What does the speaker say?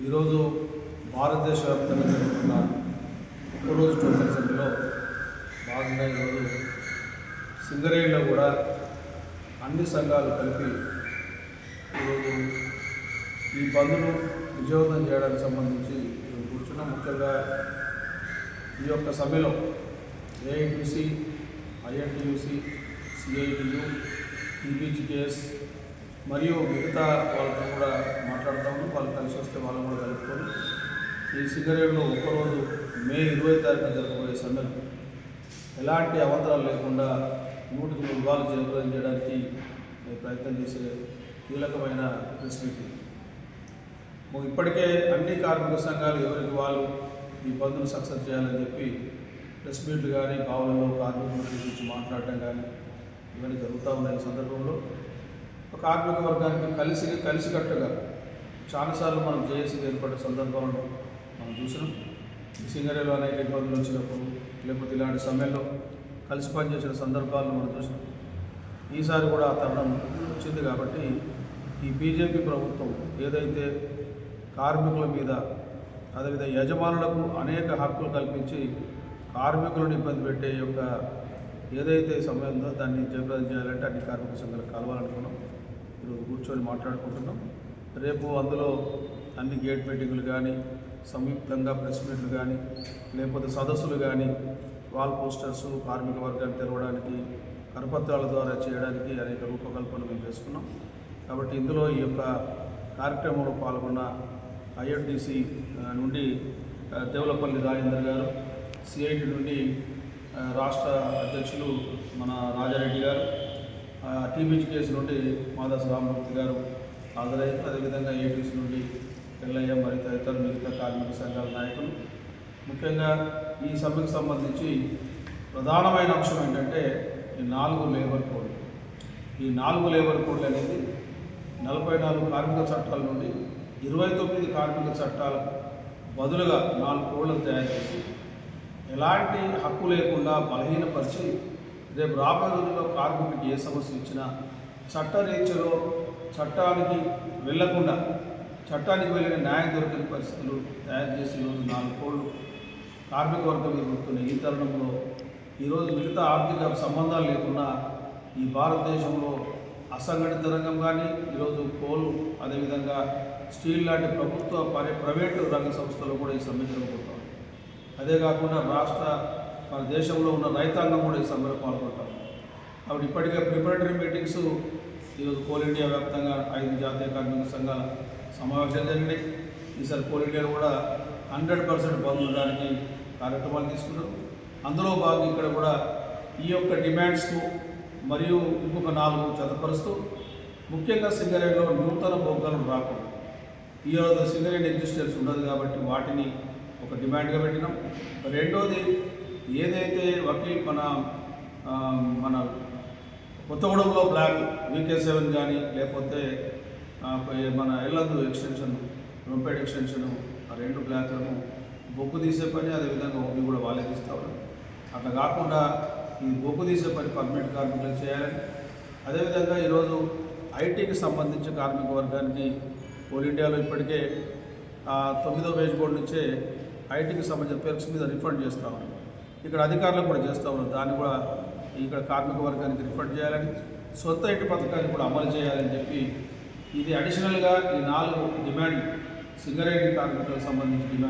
ఈరోజు భారతదేశ వ్యాప్తంగా జరుగుతున్న ఒక్కరోజు టోకెన్ సభలో భాగంగా ఈరోజు సింగరేణిలో కూడా అన్ని సంఘాలు కలిపి ఈరోజు ఈ బంద్ను విజయవంతం చేయడానికి సంబంధించి కూర్చున్న. ముఖ్యంగా ఈ యొక్క సమ్మెలో ఏఐటీసీ ఐఎన్టీయూసీ సిఐటియు ఈబీజీకేఎస్ మరియు మిగతా వాళ్ళతో కూడా మాట్లాడతాము వాళ్ళు కలిసి వస్తే వాళ్ళని కూడా కలుపుకొని ఈ సిగరేట్లో ఒక్కరోజు మే ఇరవై తారీఖున జరగబోయే సమ్మెను ఎలాంటి అవంతరాలు లేకుండా నూటికి నూరు వాళ్ళు జయప్రదం చేయడానికి నేను ప్రయత్నం చేసే కీలకమైన ప్రెస్ మీటింగ్ ఇప్పటికే అన్ని కార్మిక సంఘాలు ఎవరికి వాళ్ళు ఈ బంద్ను సక్సెస్ చేయాలని చెప్పి ప్రెస్ మీట్లు కానీ భావనలో కార్మికుల గురించి మాట్లాడటం కానీ ఇవన్నీ జరుగుతూ ఉన్నాయి ఈ సందర్భంలో. ఒక కార్మిక వర్గానికి కలిసి కలిసికట్టుగా చాలాసార్లు మనం జేఏసీ ఏర్పడే సందర్భంలో మనం చూసినాం. సింగరేలో అనేక ఇబ్బందులు వచ్చినప్పుడు లేకపోతే ఇలాంటి సమయంలో కలిసి పనిచేసిన సందర్భాలను మనం చూసినాం. ఈసారి కూడా ఆ తరుణం వచ్చింది కాబట్టి ఈ బీజేపీ ప్రభుత్వం ఏదైతే కార్మికుల మీద అదేవిధంగా యజమానులకు అనేక హక్కులు కల్పించి కార్మికులను ఇబ్బంది పెట్టే యొక్క ఏదైతే సమయం ఉందో దాన్ని జయప్రదం చేయాలంటే అన్ని కార్మిక సంఘాలు కలవాలనుకున్నాం. ఈరోజు కూర్చొని మాట్లాడుకుంటున్నాం. రేపు అందులో అన్ని గేట్ మీటింగులు కానీ సంయుక్తంగా ప్రెస్ మీట్లు కానీ లేకపోతే సదస్సులు కానీ వాల్ పోస్టర్స్ కార్మిక వర్గాన్ని తెరవడానికి కరపత్రాల ద్వారా చేయడానికి అనేక రూపకల్పన మేము చేసుకున్నాం. కాబట్టి ఇందులో ఈ యొక్క కార్యక్రమంలో పాల్గొన్న ఐఎన్టీసీ నుండి దేవులపల్లి రాజేందర్ గారు సిఐటి నుండి రాష్ట్ర అధ్యక్షులు మన రాజారెడ్డి గారు టీబీజీ కేసు నుండి మాదాసు రామమూర్తి గారు హాజరయ్యారు అదేవిధంగా ఏపీసీ నుండి ఎల్లయ్య మరి తదితర మిగతా కార్మిక సంఘాల నాయకులు. ముఖ్యంగా ఈ సభకు సంబంధించి ప్రధానమైన అంశం ఏంటంటే ఈ నాలుగు లేబర్ కోడ్. ఈ నాలుగు లేబర్ కోడ్లు అనేది నలభై నాలుగు కార్మిక చట్టాల నుండి ఇరవై తొమ్మిది కార్మిక చట్టాలకు బదులుగా నాలుగు కోడ్లను తయారు చేసి ఎలాంటి హక్కు లేకుండా బలహీనపరిచి రేపు రాబోయే రోజుల్లో కార్మికుడికి ఏ సమస్య ఇచ్చినా చట్టరీత్యలో చట్టానికి వెళ్ళకుండా చట్టానికి వెళ్ళిన న్యాయం దొరకని పరిస్థితులు తయారు చేసి ఈరోజు నాలుగు కోళ్ళు కార్మిక వర్గం ఎదుర్కొన్న ఈ తరుణంలో ఈరోజు మిగతా ఆర్థిక సంబంధాలు లేకుండా ఈ భారతదేశంలో అసంఘటిత రంగం కానీ ఈరోజు కోల్ అదేవిధంగా స్టీల్ లాంటి ప్రభుత్వ పరి ప్రైవేటు రంగ సంస్థలు కూడా ఈ సమ్మె జరగబోతాం అదే కాకుండా రాష్ట్ర మన దేశంలో ఉన్న రైతాంగం కూడా ఈ సమ్మెలో పాల్గొంటాం కాబట్టి ఇప్పటికే ప్రిపరేటరీ మీటింగ్స్ ఈరోజు కోల్ ఇండియా వ్యాప్తంగా ఐదు జాతీయ కార్మిక సంఘాల సమావేశాలు జరిగినాయి ఈసారి కోల్ కూడా హండ్రెడ్ పర్సెంట్ పొందడానికి ఉండడానికి కార్యక్రమాలు తీసుకున్నారు. అందులో భాగంగా ఇక్కడ కూడా ఈ యొక్క డిమాండ్స్కు మరియు ఇంకొక నాలుగు చదపరుస్తూ ముఖ్యంగా సింగరేణిలో నూతన బొగ్గలు రాకుండా ఈ రోజు సింగరేణి ఎగ్జిస్టెన్స్ ఉండదు కాబట్టి వాటిని ఒక డిమాండ్గా పెట్టినాం. రెండోది ఏదైతే వకీల్ మన మన కొత్తగూడెంలో బ్లాక్ వీకే సెవెన్ కానీ లేకపోతే మన ఎల్లందు ఎక్స్టెన్షన్ రొంపేడ్ ఎక్స్టెన్షన్ ఆ రెండు బ్లాక్లను బొగ్గు తీసే పని అదేవిధంగా ఓపీ కూడా వాళ్ళే తీస్తా ఉన్నారు. అట్లా కాకుండా ఈ బొగ్గు తీసే పని పర్మనెంట్ కార్మికులకు చేయాలని అదేవిధంగా ఈరోజు ఐటీకి సంబంధించిన కార్మిక వర్గానికి ఓల్ ఇండియాలో ఇప్పటికే తొమ్మిదో వేజ్ బోర్డు నుంచే ఐటీకి సంబంధించిన పేర్స్ మీద రిఫండ్ చేస్తూ ఉన్నారు. ఇక్కడ అధికారులు కూడా చేస్తూ ఉన్నారు. దాన్ని కూడా ఇక్కడ కార్మిక వర్గానికి రిఫండ్ చేయాలని సొంత ఐటీ పథకాన్ని కూడా అమలు చేయాలని చెప్పి ఇది అడిషనల్గా ఈ నాలుగు డిమాండ్ సింగరేణి కార్మికులకు సంబంధించిన డిమాండ్